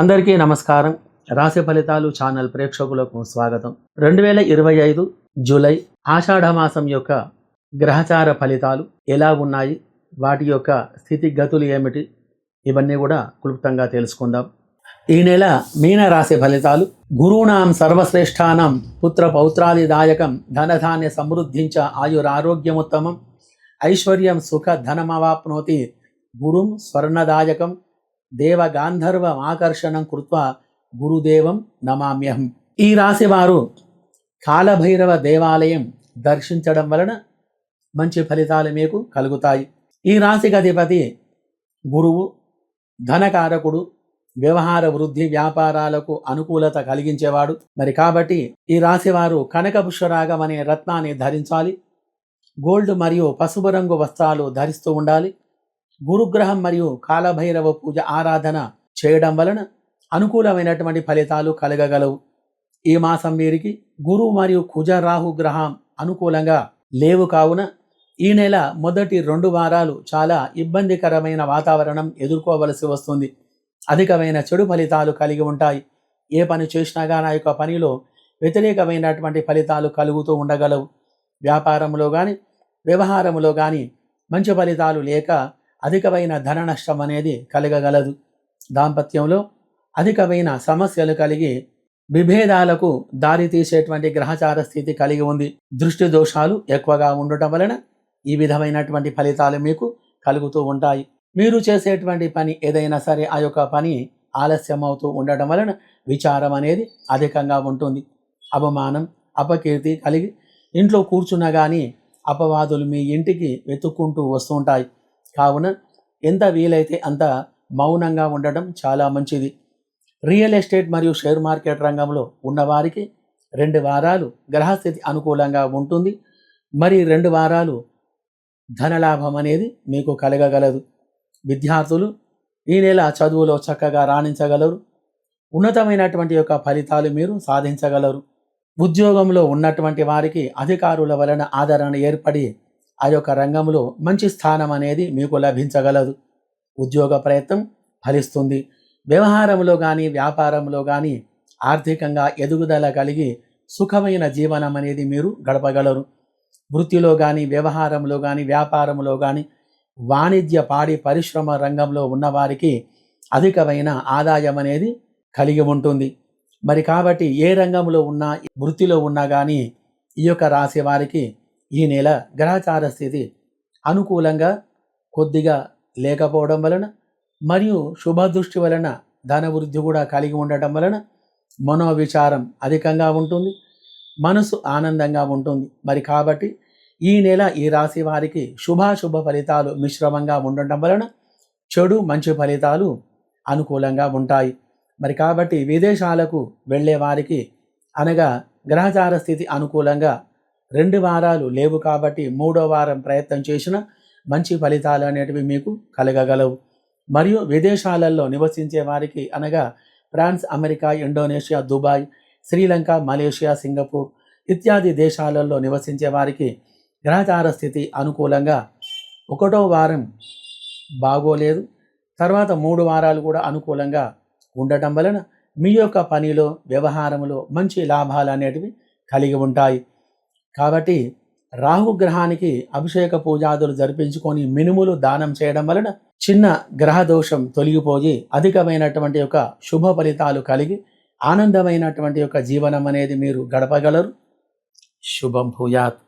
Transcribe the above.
అందరికీ నమస్కారం. రాశి ఫలితాలు ఛానల్ ప్రేక్షకులకు స్వాగతం. రెండు వేల ఇరవై ఐదు జూలై ఆషాఢ మాసం యొక్క గ్రహచార ఫలితాలు ఎలా ఉన్నాయి? వాటి యొక్క స్థితిగతులు ఏమిటి? ఇవన్నీ కూడా క్లుప్తంగా తెలుసుకుందాం. ఈ నెల మీన రాశి ఫలితాలు. గురువునాం సర్వశ్రేష్టానం పుత్ర పౌత్రాదిదాయకం ధనధాన్య సమృద్ధించ ఆయురారోగ్యముత్తమం. ఐశ్వర్యం సుఖ ధనమవాప్నోతి గురుం స్వర్ణదాయకం. దేవగాంధర్వం ఆకర్షణం కృత్వా గురుదేవం నమామ్యహం. ఈ రాశివారు కాలభైరవ దేవాలయం దర్శించడం వలన మంచి ఫలితాలు మీకు కలుగుతాయి. ఈ రాశికి అధిపతి గురువు ధనకారకుడు వ్యవహార వృద్ధి వ్యాపారాలకు అనుకూలత కలిగించేవాడు. మరి కాబట్టి ఈ రాశివారు కనక పుష్పరాగం అనే రత్నాన్ని ధరించాలి. గోల్డ్ మరియు పసుపు రంగు వస్త్రాలు ధరిస్తూ ఉండాలి. గురుగ్రహం మరియు కాలభైరవ పూజ ఆరాధన చేయడం వలన అనుకూలమైనటువంటి ఫలితాలు కలగగలవు. ఈ మాసం వీరికి గురు మరియు కుజ రాహు గ్రహం అనుకూలంగా లేవు కావున ఈ నెల మొదటి రెండు వారాలు చాలా ఇబ్బందికరమైన వాతావరణం ఎదుర్కోవలసి వస్తుంది. అధికమైన చెడు ఫలితాలు కలిగి ఉంటాయి. ఏ పని చేసినా కానీ ఆ యొక్క పనిలో వ్యతిరేకమైనటువంటి ఫలితాలు కలుగుతూ ఉండగలవు. వ్యాపారంలో కానీ వ్యవహారంలో కానీ మంచి ఫలితాలు లేక అధికమైన ధన నష్టం అనేది కలగగలదు. దాంపత్యంలో అధికమైన సమస్యలు కలిగి విభేదాలకు దారితీసేటువంటి గ్రహచార స్థితి కలిగి ఉంది. దృష్టి దోషాలు ఎక్కువగా ఉండటం వలన ఈ విధమైనటువంటి ఫలితాలు మీకు కలుగుతూ ఉంటాయి. మీరు చేసేటువంటి పని ఏదైనా సరే ఆ యొక్క పని ఆలస్యం అవుతూ ఉండటం వలన విచారం అనేది అధికంగా ఉంటుంది. అవమానం అపకీర్తి కలిగి ఇంట్లో కూర్చున్నా కానీ అపవాదులు మీ ఇంటికి వెతుక్కుంటూ వస్తుంటాయి కావున ఎంత వీలైతే అంత మౌనంగా ఉండటం చాలా మంచిది. రియల్ ఎస్టేట్ మరియు షేర్ మార్కెట్ రంగంలో ఉన్నవారికి రెండు వారాలు గ్రహస్థితి అనుకూలంగా ఉంటుంది. మరి రెండు వారాలు ధనలాభం అనేది మీకు కలగగలదు. విద్యార్థులు ఈ నెల చదువులో చక్కగా రాణించగలరు. ఉన్నతమైనటువంటి యొక్క ఫలితాలు మీరు సాధించగలరు. ఉద్యోగంలో ఉన్నటువంటి వారికి అధికారుల వలన ఆదరణ ఏర్పడి ఆ యొక్క రంగంలో మంచి స్థానం అనేది మీకు లభించగలదు. ఉద్యోగ ప్రయత్నం ఫలిస్తుంది. వ్యవహారంలో కానీ వ్యాపారంలో కానీ ఆర్థికంగా ఎదుగుదల కలిగి సుఖమైన జీవనం అనేది మీరు గడపగలరు. వృత్తిలో కానీ వ్యవహారంలో కానీ వ్యాపారంలో కానీ వాణిజ్య పాడి పరిశ్రమ రంగంలో ఉన్నవారికి అధికమైన ఆదాయం అనేది కలిగి ఉంటుంది. మరి కాబట్టి ఏ రంగంలో ఉన్నా వృత్తిలో ఉన్నా కానీ ఈ యొక్క రాశి వారికి ఈ నెల గ్రహచార స్థితి అనుకూలంగా కొద్దిగా లేకపోవడం వలన మరియు శుభదృష్టి వలన ధన వృద్ధి కూడా కలిగి ఉండటం వలన మనోవిచారం అధికంగా ఉంటుంది. మనసు ఆనందంగా ఉంటుంది. మరి కాబట్టి ఈ నెల ఈ రాశి వారికి శుభాశుభ ఫలితాలు మిశ్రమంగా ఉండటం వలన చెడు మంచి ఫలితాలు అనుకూలంగా ఉంటాయి. మరి కాబట్టి విదేశాలకు వెళ్ళే వారికి అనగా గ్రహచార స్థితి అనుకూలంగా రెండు వారాలు లేవు కాబట్టి మూడో వారం ప్రయత్నం చేసిన మంచి ఫలితాలు అనేటివి మీకు కలగగలవు. మరియు విదేశాలలో నివసించే వారికి అనగా France America Indonesia Dubai Sri Lanka Malaysia Singapore ఇత్యాది దేశాలలో నివసించే వారికి గ్రహచార స్థితి అనుకూలంగా ఒకటో వారం బాగోలేదు. తర్వాత మూడు వారాలు కూడా అనుకూలంగా ఉండటం వలన మీ యొక్క పనిలో వ్యవహారంలో మంచి లాభాలు అనేటివి కలిగి ఉంటాయి. కాబట్టి రాహుగ్రహానికి అభిషేక పూజాదులు జరిపించుకొని మినుములు దానం చేయడం వలన చిన్న గ్రహ దోషం తొలగిపోయి అధికమైనటువంటి యొక్క శుభ ఫలితాలు కలిగి ఆనందమైనటువంటి యొక్క జీవనం అనేది మీరు గడపగలరు. శుభం భూయాత్.